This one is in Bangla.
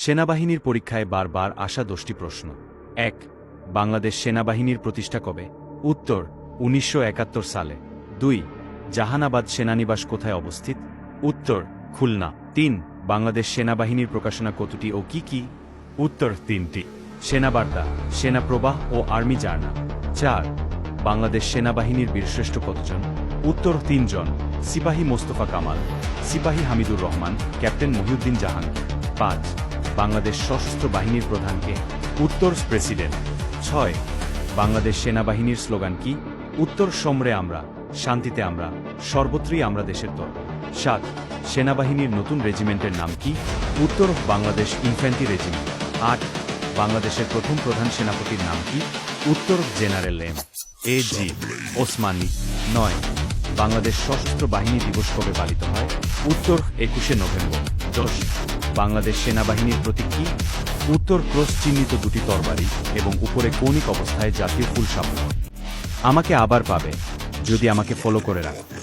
সেনাবাহিনীর পরীক্ষায় বারবার আসা দশটি প্রশ্ন। এক, বাংলাদেশ সেনাবাহিনীর প্রতিষ্ঠা কবে? উত্তর, উনিশশো একাত্তর সালে। দুই, জাহানাবাদ সেনানিবাস কোথায় অবস্থিত? উত্তর, খুলনা। তিন, বাংলাদেশ সেনাবাহিনীর প্রকাশনা কতটি ও কি কি? উত্তর, তিনটি। সেনাবার্তা, সেনাপ্রবাহ ও আর্মি জার্নাল। চার, বাংলাদেশ সেনাবাহিনীর বীরশ্রেষ্ঠ কতজন? উত্তর, তিনজন। সিপাহী মোস্তফা কামাল, সিপাহী হামিদুর রহমান, ক্যাপ্টেন মহিউদ্দিন জাহাঙ্গীর পাঁচ বাংলাদেশ সশস্ত্র বাহিনীর প্রধানকে। উত্তর প্রেসিডেন্ট। ছয়, বাংলাদেশ সেনাবাহিনীর স্লোগান কি? উত্তর সমরে আমরা, শান্তিতে আমরা, সর্বত্রই আমরা দেশের দল। সাত, সেনাবাহিনীর নতুন রেজিমেন্টের নাম কি? উত্তর, বাংলাদেশ ইনফ্যান্ট্রি রেজিমেন্ট আট, বাংলাদেশের প্রথম প্রধান সেনাপতির নাম কি? উত্তর, general M. A G, Osmani. নয়, বাংলাদেশ সশস্ত্র বাহিনী দিবস কবে পালিত হয়? উত্তর, একুশে নভেম্বর। দশ বাংলাদেশ সেনাবাহিনীর প্রতীক উত্তর ক্রস চিহ্নিত দুটি তরবারি এবং উপরে কৌণিক অবস্থায় জাতীয় ফুল সামনে আমাকে আবার পাবে, যদি আমাকে ফলো করে রাখো